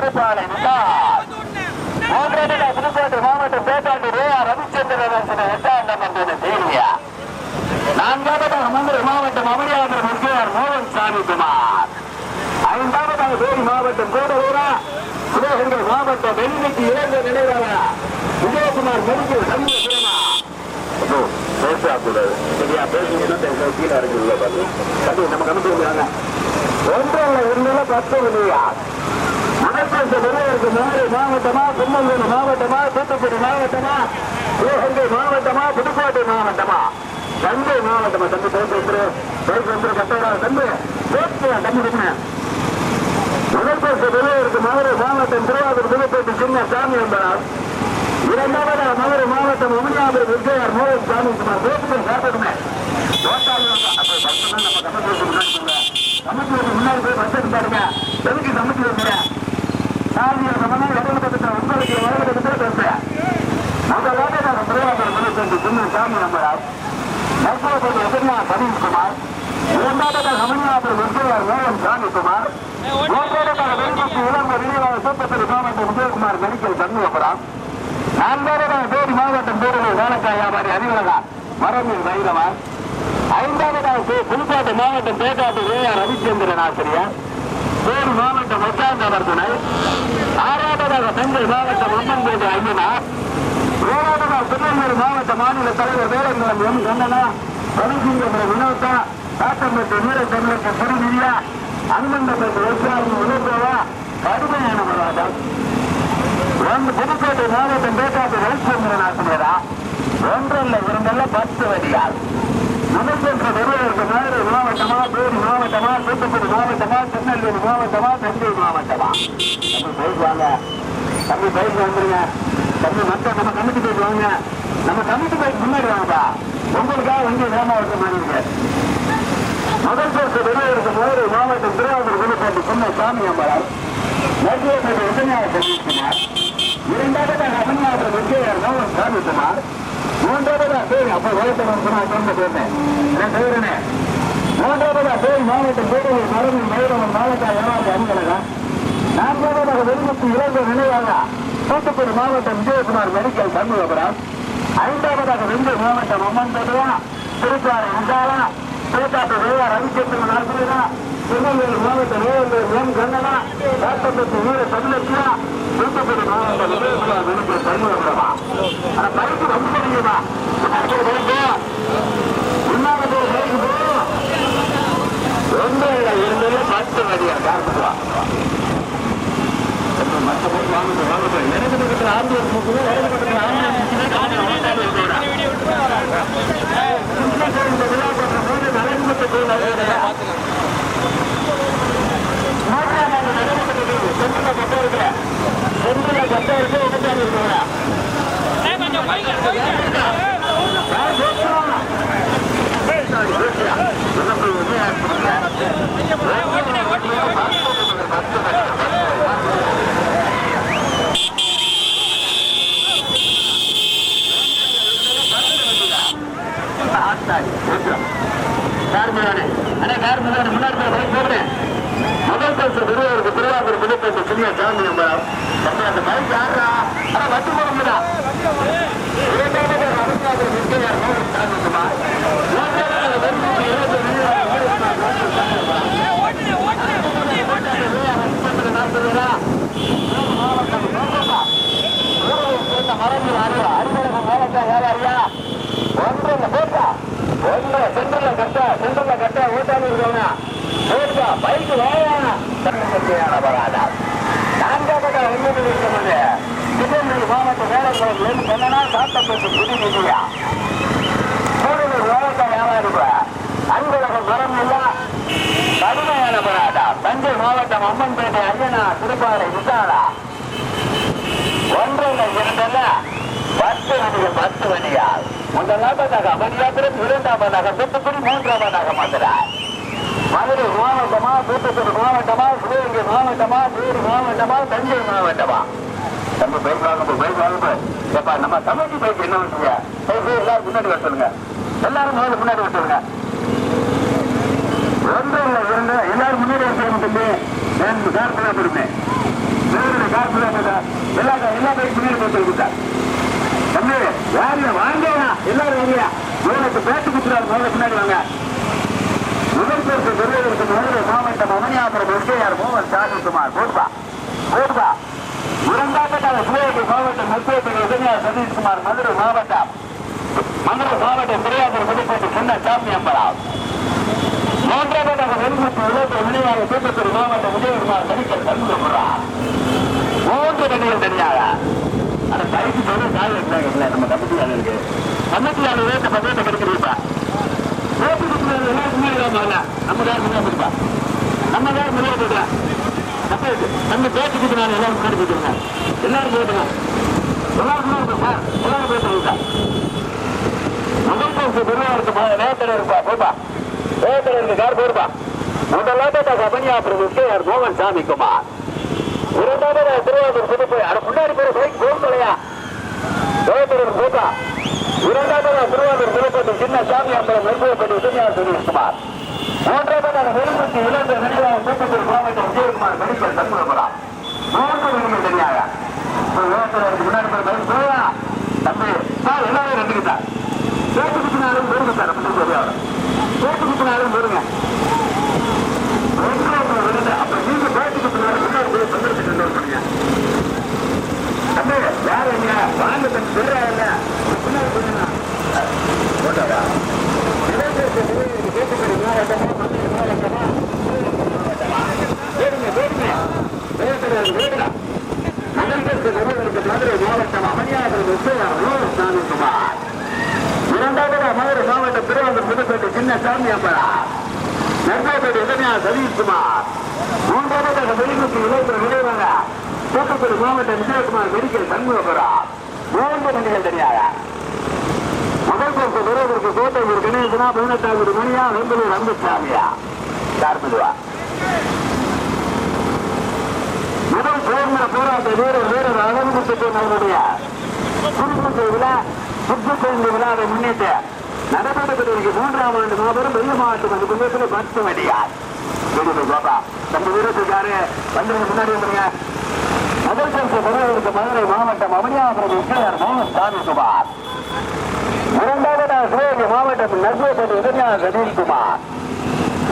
திருப்பாலை விட்டார் மூன்றாவது புதுக்கோட்டை மாவட்டம் பேட்டாண்டு ரவிச்சந்திரன் எட்டாம் நம்பர் தேவியா நான்காவதாக மதுரை மாவட்டம் அமரியாதர் முக்கியார் மோகன் சாமி குமார் ஐந்தாவதாக தேனி மாவட்டம் கோடலூரா. சிவகங்கை மாவட்டம் வெள்ளிக்கு இறந்த நினைவாளர் விஜயகுமார் மெடிக்கல் சமீபமா பேசக்கூடாது சரியா பேசுங்கன்னா கீழே இருக்குல்ல பாரு நம்ம பத்து இல்லையா மணப்பேச வெளியருக்கு மாறு மாவட்டமா திருநெல்வேலி மாவட்டமா தூத்துக்குடி மாவட்டமா சிவகங்கை மாவட்டமா புதுக்கோட்டை மாவட்டமா? தந்தை மாவட்டமா தம்பி பேச வந்து பேச வந்து கட்டடா தம்பி பேசுவா தம்பி இருக்கணும் மணப்பேச வெளியருக்கு மதுரை மாவட்டம் திருவாரூர் புதுக்கோட்டை சின்ன சாமி என்பதால் இரண்டாவது மதுரை மாவட்டம் அமர்நாதர் விஜயார் மோகன் சாமி குமார் பேசுகிறேன் சாப்பிடுமே சாமி நம்பரார் சதீஷ்குமார். மோகன் சாமிக்குமார் விரிவாக சூப்பத்தில் மாவட்டம் விஜயகுமார் மெடிக்கல் சண்முகபுரம். நான்காவதாக தேடி மாவட்டம் பேரவை வேலைக்காய் அறிவுலகா மரமில் வைரவன் ஐந்தாவதாக புதுக்கோட்டை மாவட்டம் பேட்டாட்டு ஏஆர் ரவிச்சந்திரன் ஆசிரியர். தேனி மாவட்டம் ஒட்டாந்தவர் துணை. ஆறாவதாக தஞ்சை மாவட்டம் அம்மன்பேட்டை ஐயனார். திருநெல்வேலி மாவட்ட மாநில தலைவர் வேலங்குளம் எம் கண்ணனா வினோத்தா வினோதா காட்டம்பட்டு வீர தமிழக திருவிழியா அனுமந்தப்பட்டு விவசாயி உணர்வா கடுமையான விவாதம் ஒன்று புதுக்கோட்டை மாவட்டம் பேட்டாட்டு ரவிச்சந்திரன் ஆசிரியரா ஒன்றல்ல இரண்டல்ல பத்து வடியால் நமக்கென்ற பெரியவருக்கு மதுரை மாவட்டமா பேரி மாவட்டமா தூத்துக்குடி மாவட்டமா திருநெல்வேலி மாவட்டமா தஞ்சை மாவட்டமா. தம்பி பயிர் வாங்க. தம்பி பயிர் வந்துருங்க. தம்பி மக்கள் நம்ம கமிட்டி போய் வாங்க. நம்ம கமிட்டி போய் முன்னாடி வாங்கப்பா உங்களுக்காக வண்டி வேகமா ஓட்டுற மாதிரி முதல் பேச பெரியவருக்கு மதுரை மாவட்டம் திருவாரூர் விழுப்புரம் சொன்ன சாமி அம்பலம் மருத்துவமனை உதவியாக சதீஷ்குமார். இரண்டாவது அகன்யாத்திர விஜயர் மோகன் சாமிக்குமார் மூன்றாவது பேர் அப்ப வளர்த்தவன் சொன்னா சொன்ன பேருனேன் நான் சொல்றேனே மூன்றாவது பேர் மாவட்டம் பேரவை மரபு மயிரவன் மாவட்ட ஏழாவது அணிகலகா நான்காவதாக வெறுமுத்து இளங்க நினைவாக தூத்துக்குடி மாவட்டம் விஜயகுமார் மெடிக்கல் சண்முகபுரம் ஐந்தாவதாக வெள்ளை மாவட்டம் அம்மன்பதுரா தடுவா திருப்பாறை உண்டாளா பேட்டாட்டு வேவா ரவிச்சந்திரன் ஆசிரியரா திருநெல்வேலி மாவட்டம் வேலூர் எம் கண்ணனா? காட்டப்பட்டு வீர தமிழச்சியா தூத்துக்குடி மாவட்டம் விஜயகுமார் மெடிக்கல் சண்முகபுரமா ஆனா பைக்கு வந்து தெரியுமா முன்னாடி முன்னாடி பைக்கு ஒன்று இரண்டு பத்து வழியா. காத்துக்குவா மற்ற போய் வாங்கிட்டு வாங்கிட்டு எனக்கு பக்கத்தில் ஆம்புலன்ஸ் முக்குது வலது பக்கத்தில் ஆம்புலன்ஸ் முக்குது காணி வாங்காது இருக்கிறா இந்த விழா பண்ற போது நலன்பட்டு கோயில் அருகில மூன்றாவது நலன்பட்டு கோயில் செந்தில கட்ட இருக்கிற செந்தில கட்ட இருக்கு உபச்சாரம் இருக்கிறா கொஞ்சம் பைக் பைக் யார் பேசுறாங்க பேசாது பேசுறா எனக்கு ஓட்டுனே ஓட்டுனே முதல் பரிசு திருவாரூர் திருவாரூர் புதுப்பேட்டை சிறிய சாமி நம்பரம் அந்த பைக் யாரா ஆனா வட்டி போடுங்கடா இரண்டாவது ரவிநாதர் முக்கியார் மோகன் சாமி குமார் மூன்றாவது வெண்முகி இருபது ஓட்டுனே ஓட்டுனே ஓட்டுனே மாவட்ட வேலைக்குழந்தை என்னன்னா சாத்தப்பட்டு புது நிதியா கூடுதல் உலகத்தை வியாபாரம் அன்பழகம் மரம் இல்லா கடுமையான பராடா தஞ்சை மாவட்டம் அம்மன்பேட்டை அஞ்சனா திருப்பாறை விசாலா ஒன்றல்ல இரண்டல்ல பத்து வண்டிகள் பத்து வண்டியால் முதலாவதாக மணியாத்திரம் இரண்டாவதாக தூத்துக்குடி மூன்றாம் மூன்றாவதாக மாத்திரார் மதுரை மாவட்டமா தூத்துக்குடி மாவட்டமா சிவகங்கை மாவட்டமா தேனி மாவட்டமா தஞ்சை மாவட்டமா. ரொம்ப பயப்படாத போய் பயப்படாத நம்ம கமிட்டி பைக் என்ன பண்ணுங்க எல்லாரும் முன்னாடி வர சொல்லுங்க. எல்லாரும் மேல முன்னாடி வர சொல்லுங்க. ஒன்று இல்லை இரண்டு எல்லாரும் முன்னாடி வர மட்டுமே ரெண்டு கார் ஃபுல்லாக போடுமே வேறு கார் ஃபுல்லாக போட்டா எல்லா எல்லா பைக் முன்னாடி போட்டு கொடுத்தா தம்பி யாரு? வாங்கயா? எல்லாரும் வாங்கயா? முதல் பேருக்கு மாவட்ட மாவட்டம் முத்துவப்பள்ளி உதவியார் சதீஷ்குமார் மதுரை மாவட்டம். மதுரை மாவட்டம் பெரியாபுரம் புதுக்கோட்டை சின்ன சாமி அம்பலம். மூன்றாவதாக வெண்குத்து விளையாட்டு நினைவாக தூத்துக்குடி மாவட்டம் விஜயகுமார் தனிக்கல் தந்துள்ளார் மூன்று நடிகர் தனியாக. அந்த பைக்கு சொல்ல கால் வைக்கிறாங்க நம்ம கமிட்டியாளர் இருக்கு. கமிட்டியாளர் வேட்ட பக்கத்தை கிடைக்கிறீப்பா ஓட்டு கொடுக்குறது தான் நம்ம முன்னாடி போடுப்பா நம்ம கார் முன்னாடி போடுறேன் நம்ம பேச்சு எல்லாரும் எல்லாரும் முன்னாடி எல்லாரும் மோகன் சாமி குமார் இரண்டாவது திருவாரூர் புதுப்பை அது முன்னாடி போய் பைக் போகலையா தேவத்தூர் போட்டா இரண்டாவது திருவாரூர் புதுப்பட்டி சின்ன சாமி அம்பலம் நெருங்கப்பட்டி விஜயா சுரேஷ்குமார் மூன்றாவது வெறுமத்தி இளந்த நடிகராக தூத்துக்குடி மாவட்டம் விஜயகுமார் மெடிக்கல் சண்முகபுரம் மூன்று நிமிடம் தெரியாத? தேவத்தூருக்கு முன்னாடி தம்பி சார் ரெண்டுக்கு சார் கேட்டு குத்தினாலும் போடுங்க சார் அப்படின்னு தெரியாது கேட்டு குத்தினாலும் போடுங்க அப்ப நீங்க பேட்டி குத்தினாலும் முன்னாடி போய் சந்தர்ப்பத்தை தம்பி வேற என்ன வாங்க தம்பி சொல்றா இல்ல முன்னாடி போடுங்க போட்டாரா மதுரை மாவட்டம் அமனியாபுரம் விஜயகுமார் சாமிக்குமார் இரண்டாவது மதுரை மாவட்டம் திருவாரூர் புதுக்கோட்டை சின்ன சாமி அம்பலா நெற்காப்பேட்டை இளைஞா சதீஷ்குமார் மூன்றாவது வெளிமுத்து இளைஞர் விளைவாங்க தூத்துக்குடி மாவட்டம் விஜயகுமார் மெடிக்கல் சண்முகபுரம் மூன்று மணிகள் தனியாக முதல் பரிசு பெறுவதற்கு கோட்டையூர் கணேசனா பதினெட்டாவது மணியா வெம்பலூர் அம்புசாமியா சார்புவா முதல் சுதந்திர போராட்ட வீரர் வீரர் அழகுமுத்து அவருடைய குடும்பத்தை விழா சுற்றுச்சூழல் விழாவை முன்னிட்டு நடைபெறப்பட்டிருக்க மூன்றாம் ஆண்டு மாபெரும் வெள்ள மாவட்டம் அந்த குடும்பத்தில் பத்து வண்டியார் பாபா பாப்பா நம்ம வீரத்துக்காரு வந்துருங்க முன்னாடி வந்துருங்க. முதல் பரிசு பெறுவதற்கு மதுரை மாவட்டம் அவனியாபுரம் விஜயர் மோகன் சாமிக்குமார் இரண்டாவது சிவகங்கை மாவட்டம் நர்மேபதி உதவியாளர் சதீஷ்குமார்.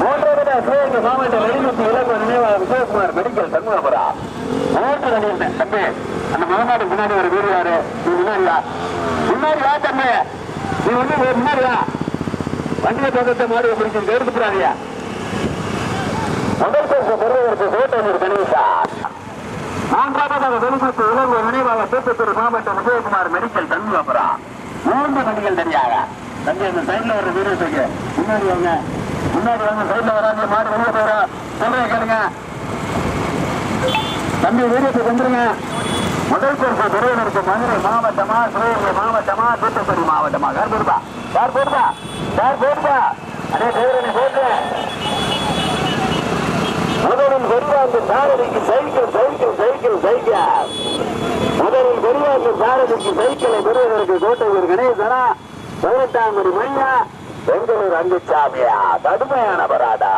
மூன்றாவது சிவகங்கை மாவட்டம் வெளிமுத்து இலக்கு நினைவாளர் விஜயகுமார் மெடிக்கல் சண்முகபுரம் ஓட்டு நடிகர் தம்பி. அந்த மகநாடு முன்னாடி ஒரு வீடு யாரு நீ முன்னாடியா முன்னாடியா தம்பி. நீ வந்து முன்னாடியா வண்டியை பக்கத்தை மாடி முடிச்சு எடுத்து போறாதியா முதல் பரிசு பெறுவதற்கு கோட்டனூர் கணேசார் மூன்றாவதாக வெளிமுத்து இலங்கு நினைவாக தூத்துக்குடி மாவட்டம் விஜயகுமார் மெடிக்கல் சண்முகபுரம் மூன்று நடிகள் தனியாக. தம்பி அந்த சைட்ல ஒரு வீடு இருக்கு. முன்னாடி வாங்க. முன்னாடி வாங்க சைட்ல வராங்க. மாடு வெளியே போறோம் சொல்றேன் கேளுங்க. தம்பி வீரத்தை வந்துருங்க. முதல் பொறுப்பு துறையினருக்கு மதுரை மாவட்டமா சிவகங்கை மாவட்டமா தூத்துக்குடி மாவட்டமா? யார் போடுப்பா யார் போடுப்பா யார் போடுப்பா அதே தேவரனை போட்டு முதலில் வெறிவாந்து சாரதிக்கு சைக்கிள் சைக்கிள் சைக்கிள் சைக்கிள் முதலில் வெறிவாந்து சாரதிக்கு சைக்கிளை பெறுவதற்கு கோட்டையூர் கணேசனா பதினெட்டாம் மணி மணியா பெங்களூர் அங்குச்சாமியா கடுமையான பராடா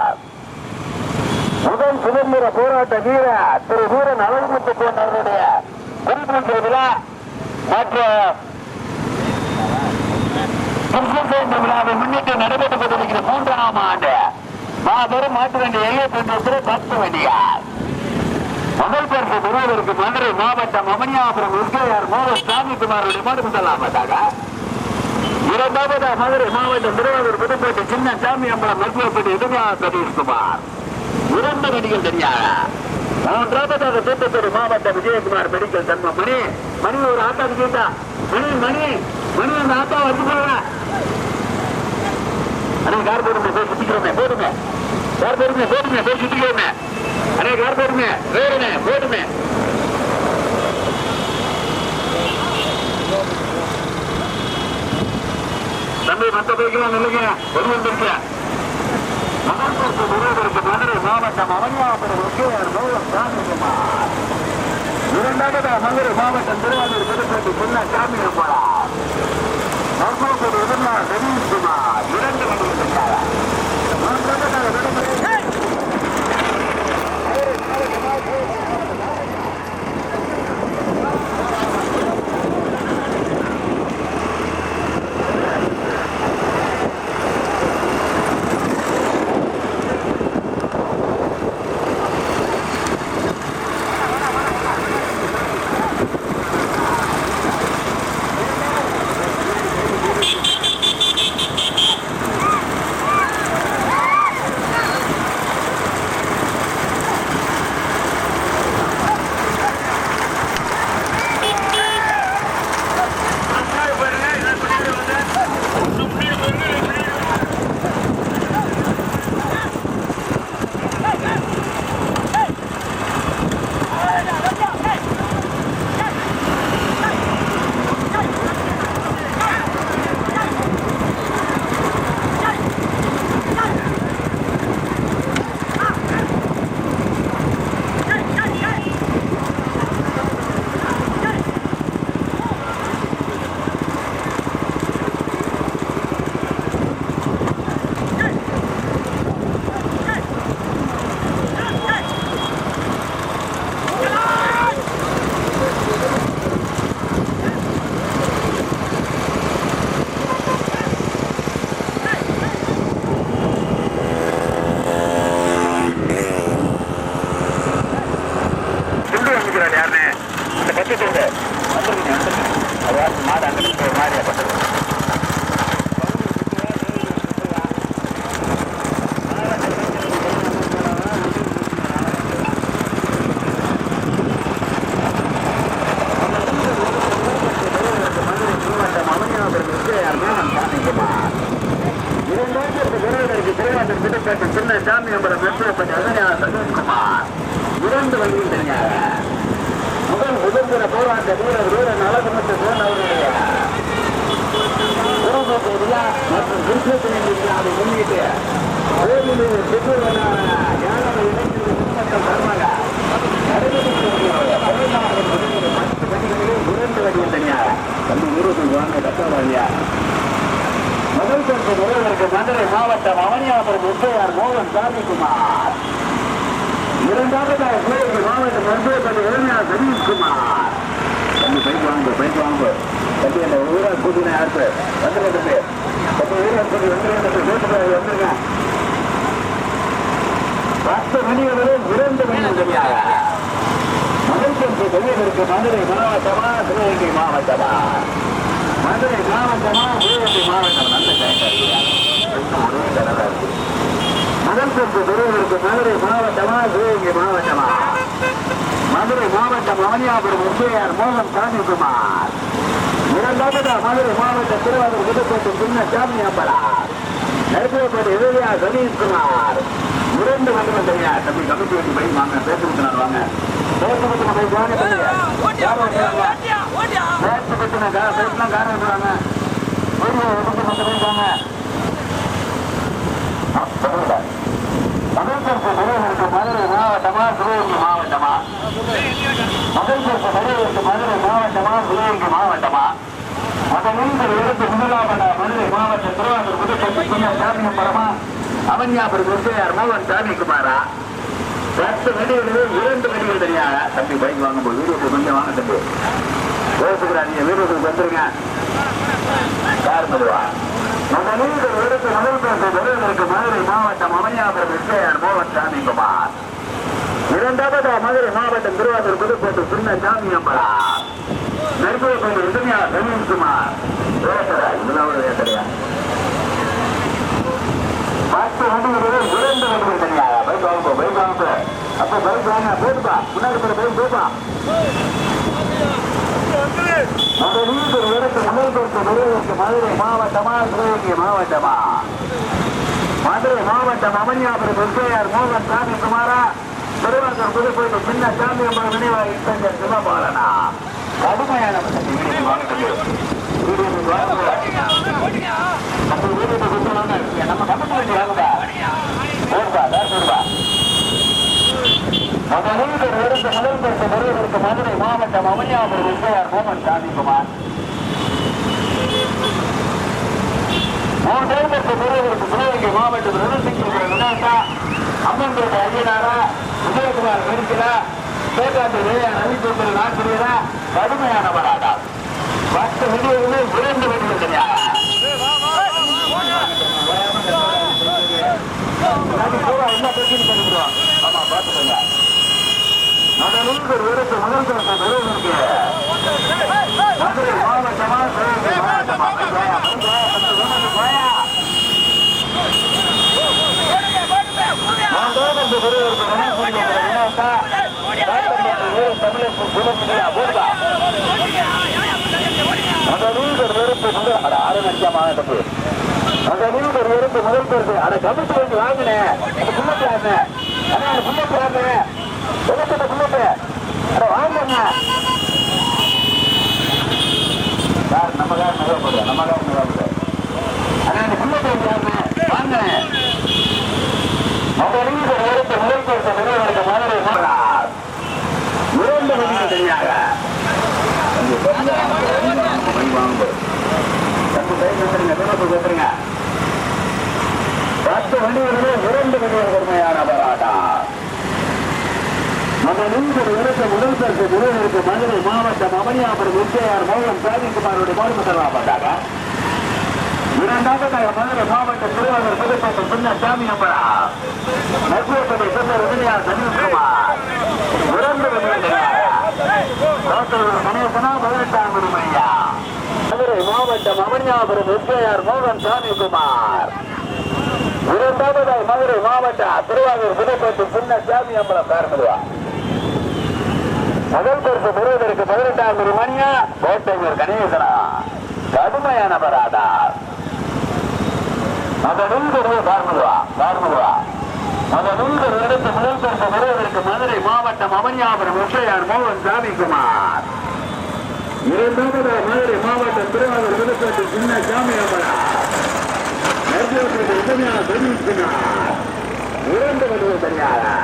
முதல் சுதந்திர போராட்ட வீரர் திரு வீரன் அழகுமுத்து போன்றவருடைய குறிப்பிட்ட விழா மற்றும் விழாவை முன்னிட்டு நடைபெற்றுக் கொண்டிருக்கிற மூன்றாம் ஆண்டு மாபெரும் மாட்டு வண்டி எழுபத்தி பத்து வண்டியார் முதல் பரிசு பெறுவதற்கு மதுரை மாவட்டம் அமனியாபுரம் உஸ்கையார் மோகன் சாமிக்குமாருடைய மாடு முதலாமதாக இரண்டாவது மதுரை மாவட்டம் திருவாரூர் புதுப்பேட்டை சின்ன சாமி அம்பலம் மருத்துவப்பட்டி உதவியா சதீஷ்குமார் இரண்டு நடிகள் தெரியாதா? மூன்றாவதாக தூத்துக்குடி மாவட்ட விஜயகுமார் மெடிக்கல் தன்ம மணி மணி ஒரு ஆட்டாக்கு கேட்டா மணி மணி மணி அந்த ஆட்டா வந்து போடுங்க அண்ணா கார் போடுங்க போய் சுத்திக்கிறோமே போடுங்க. கார் போடுங்க போடுங்க போய் சுத்திக்கிறோமே. அண்ணா கார் போடுங்க வேறுமே போடுமே. தம்பி மத்த பைக்கெல்லாம் நில்லுங்க. ஒரு வந்துருக்க மகாபுரத்து முருகருக்கு மதுரை மாவட்டம் அவனியாபுரம் ஒக்கையார் மௌலம் சாமிக்குமார் இரண்டாவது மதுரை மாவட்டம் திருவாரூர் புதுக்கோட்டை சின்ன சாமியம்மாள் மருத்துவப்படி உதவியார் ரவீஷ்குமார் இரண்டு மணிகள் மூன்றாவது விடுமுறை முதல் பரிசு பெறுவதற்கு மதுரை மாவட்டமா சிவகங்கை மாவட்டமா? மதுரை மாவட்டம் அவனியாபுரம் முத்தையார் மோகன் சாமிக்குமார் இரண்டாவதா மதுரை மாவட்டம் திருவாரூர் புதுக்கோட்டை சின்ன சாமி அம்பலா நெருப்பேப்பேட்டை எதிரியா சதீஷ்குமார். இரண்டு மண்டலம் தெரியா தம்பி கமிட்டி வண்டி பை வாங்க பேசுறதுக்கு போய் வாங்க. கா- பேச்சுலாம் காரணம் இருக்கிறாங்க முதல் பரிசு பெறுவதற்கு மதுரை மாவட்டமா சிவகங்கை மாவட்டமா? முதல் பரிசு பெறுவதற்கு மதுரை மாவட்டமா சிவகங்கை மாவட்டமா? முதலில் எடுத்து முதலாவதா மதுரை மாவட்டம் திருவாரூர் புதுக்கோட்டை சின்ன சாமியம்பரமா அவன்யாபுரம் முத்தையார் மோகன் சாமிக்குமாரா பத்து வெடிகளில் இரண்டு வெடிகள் தெரியாத தம்பி பைக் வாங்கும்போது வீடியோக்கு கொஞ்சம் வாங்க தம்பி. பேசுகிறாங்க வீடியோக்கு வந்துருங்க. கார் மெதுவா. முதலில் எடுத்து முதல் பரிசு பெறுவதற்கு மதுரை மாவட்டம் அமையாபுரம் விஜயர் மோகன் சாமிக்குமார். இரண்டாவது மதுரை மாவட்டம் திருவாரூர் புதுக்கோட்டை சின்ன சாமியம்பரா நெருப்புப்பள்ளி இந்தியா ரவீன்குமார் முதலாவது ஏத்தலையா பத்து வண்டிகளில் இரண்டு வண்டிகள் தனியாக. பைக் வாங்க பைக் வாங்க அப்ப பைக் வாங்க போதுப்பா முன்னாடி போற பைக் மதுரை மாவட்டமா சிவகங்கை மாவட்டமா மதுரை மாவட்டம் விஜயார் மோகன் சாமி குமாரா திருவாரூர் புதுக்கோட்டை சின்ன சாமி அம்மன் நினைவாக இத்தஞ்சர் சிவபாலனா கடுமையான வாங்க ஓட்டியா நம்ம வீட்டுக்கு கொடுத்தோம்னா நம்ம கம்பெனி வண்டி வாங்குதா போடுப்பா வேறு போடுப்பா முதலில் ஒரு இடத்து முதல் பரிசு பெறுவதற்கு மதுரை மாவட்டம் அவனியாபுரம் விஜயார் மோகன் சாமிக்குமார் மூன்றாவது பரிசு பெறுவதற்கு சிவகங்கை மாவட்டம் ருணசிங்கிற வினாசா அம்மன்பேட்டை ஐயனாரா விஜயகுமார் மெடிக்கலா சேகாட்டு வேயா ரவிச்சந்திரன் ஆசிரியரா கடுமையான வராடா பத்து வெளியே இரண்டு வெளியில் தெரியாது எல்லா பிரச்சனையும் பண்ணிக்கிறோம் ஆமா பாத்துக்கோங்க முதலில் ஒரு இடத்து முதல் தரத்தை பெறுவதற்கு மதுரை மாவட்டமா சிவகங்கை மாவட்டமா போயா, போயா, பெறுவதற்கு ரணசிங்கிற தமிழக குலமுடியா போடுவா முதலில் ஒரு முதல் அட ஒரு முதல் அட கமிட்டி வந்து வாங்கினேன் அந்த புள்ளட்டு வாங்கினேன் புள்ளட்டு வாங்கினேன் புள்ளட்டு அட வாங்க சார் நம்ம கார் நல்லா நம்ம கார் நல்லா போடுறோம் அந்த புள்ளட்டு வந்து வாங்கினேன் வாங்கினேன் முதலில் ஒரு வெறுப்பு பத்து இரண்டு நம்ம நூறு எடுத்த முதல் பரிசு நிறுவனருக்கு மதுரை மாவட்டம் அவனியாபுரம் விஜயார் மோகன் சாதிக்குமாரோட மாறுபட்டராப்பட்டாங்க இரண்டாவதாக மதுரை மாவட்டம் திருவாரூர் புதுக்கோட்டை சின்ன சாமி அம்பரா மத்தியப்பள்ளி சின்ன விஜயா சனீஷ்குமார் இரண்டு கணேசனா பதினெட்டாம் குடிமையா மதுரை மாவட்டம் அவனியாபுரம் விஜயார் மோகன் சாமிக்குமார் இரண்டாவதாய் மதுரை மாவட்டம் திருவாரூர் புதுப்பட்டு சின்ன சாமி அம்பலம் பேரமிடுவா முதல் பரிசு பெறுவதற்கு பதினெட்டாம் குடி மணியா? கோட்டையூர் கணேசனா? கடுமையான பராதா முதலில் பெரிய பார்முருவா பார்முடுவா அதனுள் எடுத்து முதல் பரிசு பெறுவதற்கு மதுரை மாவட்டம் அவனியாபுரம் ஒற்றையார் மோகன் சாமிக்குமார் இரண்டாவது மதுரை மாவட்டம் திருவாரூர் விழுப்புரத்து சின்ன சாமி அமரா. தெரிவிக்கிறார் இரண்டு வருவது தெரியாதா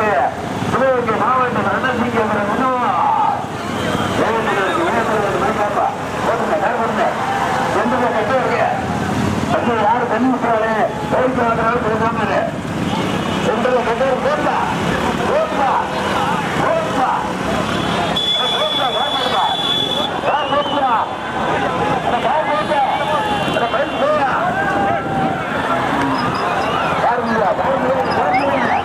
பரிசு பெறுவதற்கு சிவகங்கை மாவட்டம் தண்ணி விட்டுறாரு பயிற்சி வாங்குறாரு பேசாம இரு. சென்ட்ரல் கட்டர் போட்டா போட்டா போட்டா போட்டா வாங்கடா யார் போட்டா அட யார் போட்டா அட பைக் போயா யார் இல்ல யார் இல்ல யார் இல்ல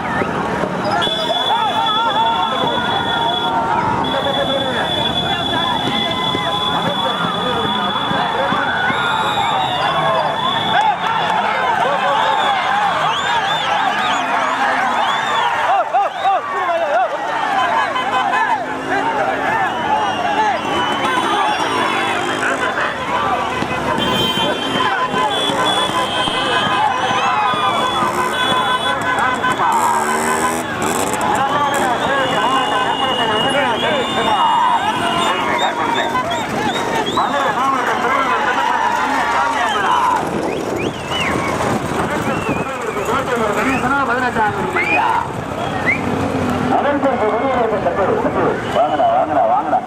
வாங்கடா வாங்கடா வாங்கடா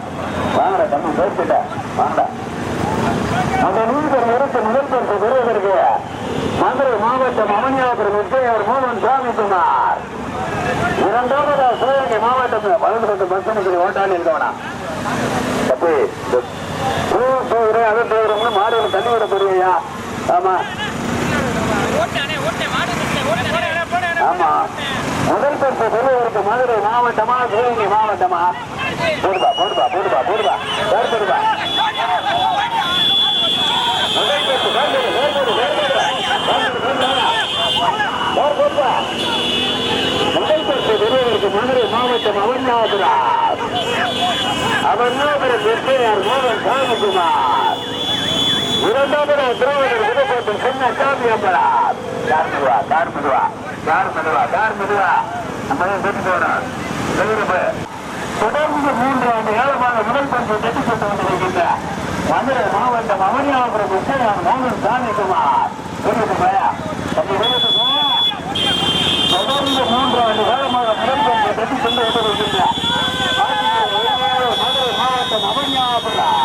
வாங்கடா தம்பி பேசிட்ட வாங்கடா அந்த நீதிபதி எடுத்து முதல் பரிசு பெறுவதற்கு மதுரை மாவட்டம் அவனியாபுரம் விஜயர் மோகன் சாமிக்குமார் இரண்டாவது சிவகங்கை மாவட்டம் வலது பத்து பஸ் நிற்கிற ஓட்டாளி இருக்கவனா தப்பு இந்த பூ போகிறேன் அதை போகிறோம்னு மாடுகள் தண்ணி விட போறியா ஆமா ஓட்டானே ஓட்டே மாடு ஓட்டே போடே ஆமா முதல் பரிசு பெறுவதற்கு மதுரை மாவட்டமா சிவகங்கை மாவட்டமா போடுபா போடுபா போடுபா போடுபா போடுபா வேறு போடுபா மதுரை மாவட்டம் அவன்யாபுரம் அவன்யாபுரம் வெற்றியார் மோகன் சாமிக்குமார் திருவள்ளூர் புதுக்கோட்டை சாமி மெதுவா மெதுவா மெதுவா மெதுவா நம்ம தான் போறோம் எதிர்ப்பு. தொடர்ந்து மூன்று ஆண்டு காலமாக முதல் பஞ்சு தட்டி சென்று கொண்டிருக்கின்ற மதுரை மாவட்டம் அவனியாபுரம் விஜயன் மோகன் சாமிக்குமார் சொல்லுங்க பயா தொடர்ந்து மூன்று ஆண்டு காலமாக முதல் பஞ்சு தட்டி சென்று கொண்டிருக்கின்ற மதுரை மாவட்டம் அவனியாபுரம்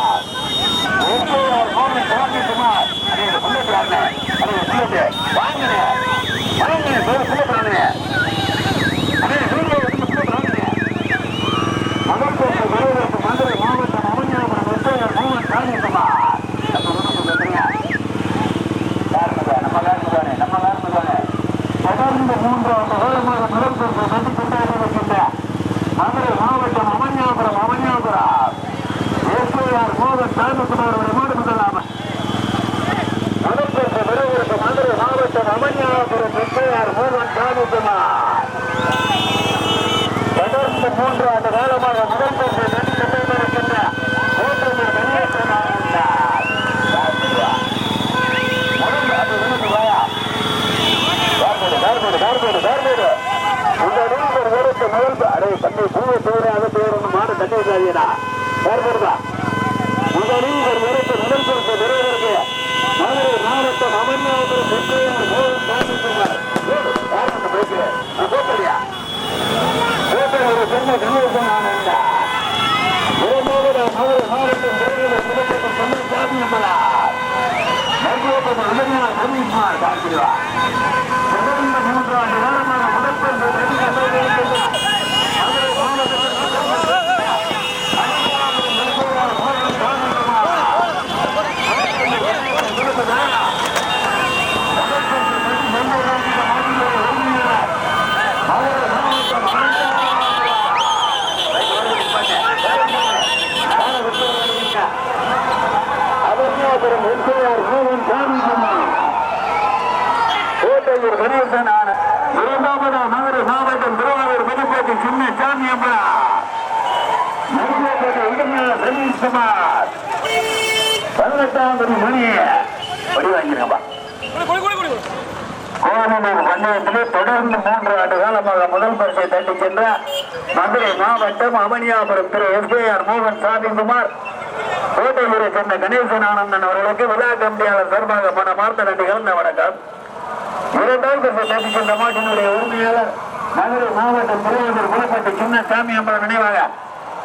விஜயன் மோகன் சாமிக்குமார் அதே சொல்லிட்டு அதே சொல்லிட்டு வாங்கினே வாங்கினே சொல்லுறாங்க அதே சூரிய சொல்லுறாங்க மகப்பேற்று விரைவிற்கு மதுரை மாவட்டம் அவனியாபுரம் விஜயன் மோகன் சாமிக்குமார் நம்ம காரணம் நம்ம காரணம் தொடர்ந்து மூன்றாவது வேகமாக முதல் பெற்று வெற்றி கொண்டாடியிருக்கின்ற மதுரை மாவட்டம் அவனியாபுரம் அவனியாபுரம் ஏசுஆர் மோகன் சாமிக்குமார் அவரை மூடு முதலாம முதல் பெற்று விரைவிற்கு மதுரை மாவட்டம் அவனியாபுரம் ஏசுஆர் மோகன் சாமிக்குமார் தொடர்ந்து மூன்று ஆண்டு காலமாக முதல் பரிசு வெற்றி கொண்டிருக்கின்ற ஓட்டுநர் கணேசன் ஆனந்தார். முதல் அது விழுந்து வாயா. கார்போடு, கார்போடு, கார்போடு, கார்போடு. இந்த நீர் ஓடுக்கு முதல் ப- அடே, தம்பி, பூவை தூர அதை தூரணும் மாடு தட்டி வைக்காதீங்கடா. கார்போடுடா. இந்த நீர் ஓடுக்கு முதல் பரிசு பெறுவதற்கு மதுரை மாவட்டம் அமர்நாதபுரம் வெற்றியார் மோகன் சாமிக்குமார். ஓடு, கார்போடு போய்க்கு. நான் இரண்டாவது மதுரை மாவட்டம் பெருமையில் சிறப்பு தமிழ் சாமி அம்மலா மருத்துவப்பட்ட மூன்றாண்டு காலமாக முதற்பெண் மதுரை மாவட்டத்தில் மதுரை மாவட்டம் அவசியாபுரம் எம்ஜிஆர் மோகன் சாமிக்குமார் கணேசன் இரண்டாவது மதுரை மாவட்டம் திருவாரூர் சின்ன சாமி அம்மா. ரவீஷ்குமார் பதினெட்டாம் தேதி மணி. கோவனூர் தொடர்ந்து மூன்று ஆண்டு காலமாக முதல் பரிசை தட்டி சென்ற மதுரை மாவட்டம் அவனியாபுரம் திரு எஸ்கேஆர் மோகன் சாமிக்குமார் கோட்டையூரை சேர்ந்த கணேசன் ஆனந்தன் அவர்களுக்கு விழா கமிட்டியாளர் சார்பாக மனமார்ந்த நன்றி கலந்த வணக்கம். இரண்டாவது பரிசை தட்டி சென்ற மாட்டினுடைய உரிமையாளர் மதுரை மாவட்டம் திருவள்ளூர் குலப்பட்டி சின்ன சாமி அம்பலம் நினைவாக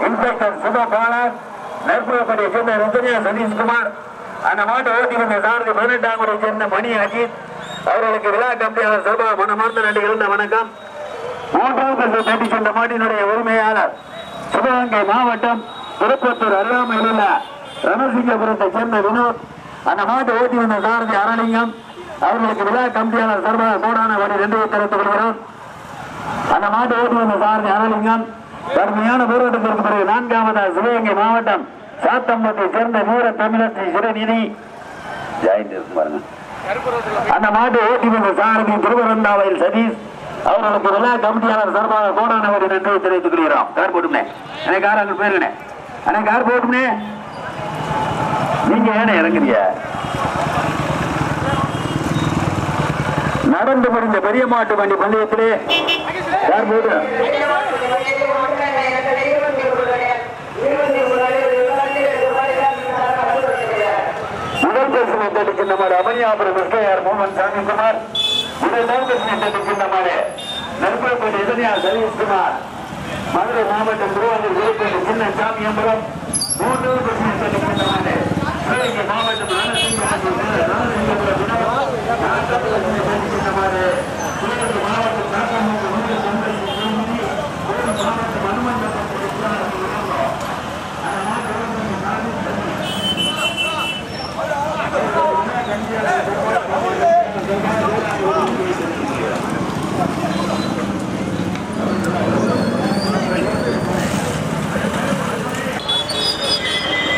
இன்ஸ்பெக்டர் சுபா பாலர் நெற்புறப்பட்டியை சேர்ந்த ருத்ரியா சதீஷ்குமார் அந்த மாட்டு ஓட்டி வந்த சாரதி பதினெட்டாம் முறை சேர்ந்த மணி அஜித் அவர்களுக்கு விழா கமிட்டியாளர் சார்பாக மனமார்ந்த நன்றி வணக்கம். மூன்றாவது பரிசை தட்டி சென்ற மாட்டினுடைய உரிமையாளர் சிவகங்கை மாவட்டம் திருப்பத்தூர் அருகாமையில் உள்ள ரணசிங்கபுரத்தை சேர்ந்த வினோத் அந்த மாட்டு ஓட்டி வந்த சாரதி அரணிங்கம் அவர்களுக்கு விழா கமிட்டியாளர் சர்வ கோடான வரி ரெண்டு தெரிவித்துக் கொள்கிறோம். அந்த மாட்டு ஓட்டி வந்த சாரதி அரணிங்கம் கடுமையான போராட்டத்திற்கு பிறகு நான்காவது சிவகங்கை மாவட்டம் சாத்தம்பத்தை சேர்ந்த நூற தமிழர் சிறுநிதி ஜாயிண்ட் பாருங்க. அந்த மாட்டு ஓட்டி வந்த சாரதி திருவரந்தாவையில் சதீஷ் அவர்களுக்கு விழா கமிட்டியாளர் சார்பாக கோடானவரி நன்றி தெரிவித்துக் கொள்கிறோம். கார் போட்டுமே எனக்கு கார் அங்கே போயிருக்கனே எனக்கு கார் போட்டுமே நீங்க ஏன இறங்குறீங்க. நடந்து முடிந்த பெரிய மாட்டு வண்டி பந்தயத்திலே கார் போட்டு? முதல் பரிசனை தடுக்கின்ற மாதிரி அமனியாபுரம் எஸ்கையார் மோகன் சாமிக்குமார் இரண்டாம் பரிசனை தடுக்கின்ற மாதிரி நெருப்பேட்டை இதனியார் சதீஷ்குமார் மதுரை மாவட்டம் திருவாரூர் விழுப்புரம் சின்ன சாமியம்பலம் மூன்றாவது பரிசனை தடுக்கின்ற மாதிரி மாவட்டம் 様で。